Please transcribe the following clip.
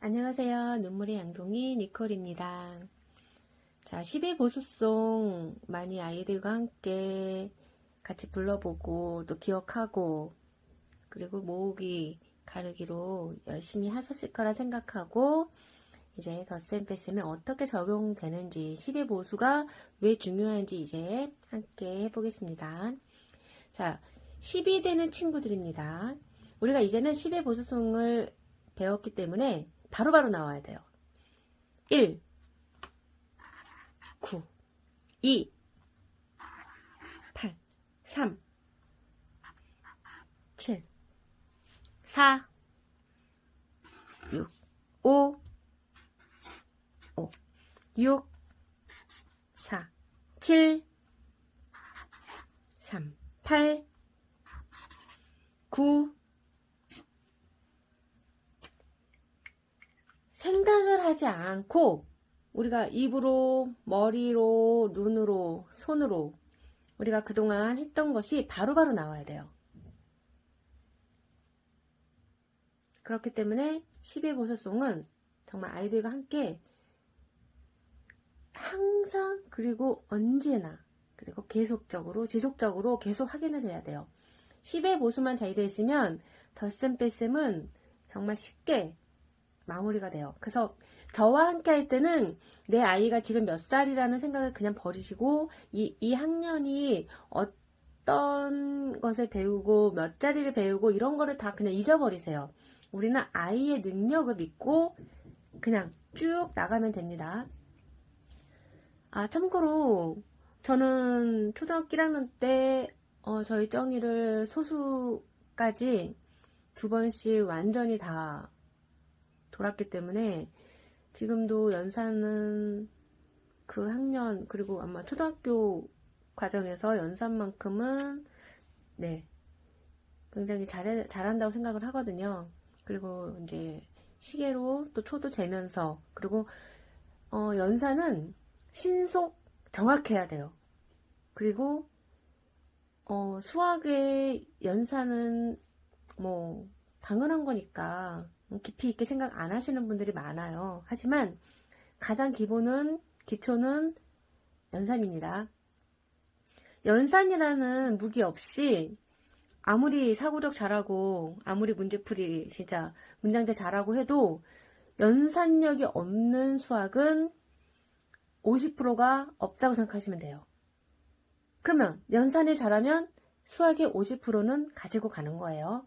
안녕하세요. 눈물의 양동이 니콜입니다. 자, 12보수송 많이 아이들과 함께 같이 불러보고 또 기억하고 그리고 모으기 가르기로 열심히 하셨을 거라 생각하고 이제 덧셈 뺐으면 어떻게 적용되는지 12보수가 왜 중요한지 이제 함께 해보겠습니다. 자, 10이 되는 친구들입니다. 우리가 이제는 10의 보수송을 배웠기 때문에 바로 바로 나와야 돼요. 1, 9, 2, 8, 3, 7, 4, 6, 5, 5, 6, 4, 7, 3, 8, 9, 생각을 하지 않고 우리가 입으로, 머리로, 눈으로, 손으로 우리가 그동안 했던 것이 바로바로 나와야 돼요. 그렇기 때문에 10의 보석송은 정말 아이들과 함께 항상 그리고 언제나 그리고 계속적으로 지속적으로 계속 확인을 해야 돼요. 10의 보수만 잘돼 있으면 덧셈 뺄셈은 정말 쉽게 마무리가 돼요. 그래서 저와 함께 할 때는 내 아이가 지금 몇 살이라는 생각을 그냥 버리시고 이, 이 학년이 어떤 것을 배우고 몇 자리를 배우고 이런 거를 다 그냥 잊어버리세요. 우리는 아이의 능력을 믿고 그냥 쭉 나가면 됩니다. 아, 참고로 저는 초등학교 1학년 때 어, 저희 쩡이를 소수까지 두 번씩 완전히 다 돌았기 때문에 지금도 연산은 그 학년 그리고 아마 초등학교 과정에서 연산만큼은 네 굉장히 잘해, 잘한다고 생각을 하거든요. 그리고 이제 시계로 또 초도 재면서 그리고 어, 연산은 신속 정확해야 돼요. 그리고 어, 수학의 연산은 뭐 당연한 거니까 깊이 있게 생각 안 하시는 분들이 많아요. 하지만 가장 기본은 기초는 연산입니다. 연산이라는 무기 없이 아무리 사고력 잘하고 아무리 문제풀이 진짜 문장제 잘하고 해도 연산력이 없는 수학은 50%가 없다고 생각하시면 돼요. 그러면 연산이 잘하면 수학의 50%는 가지고 가는 거예요.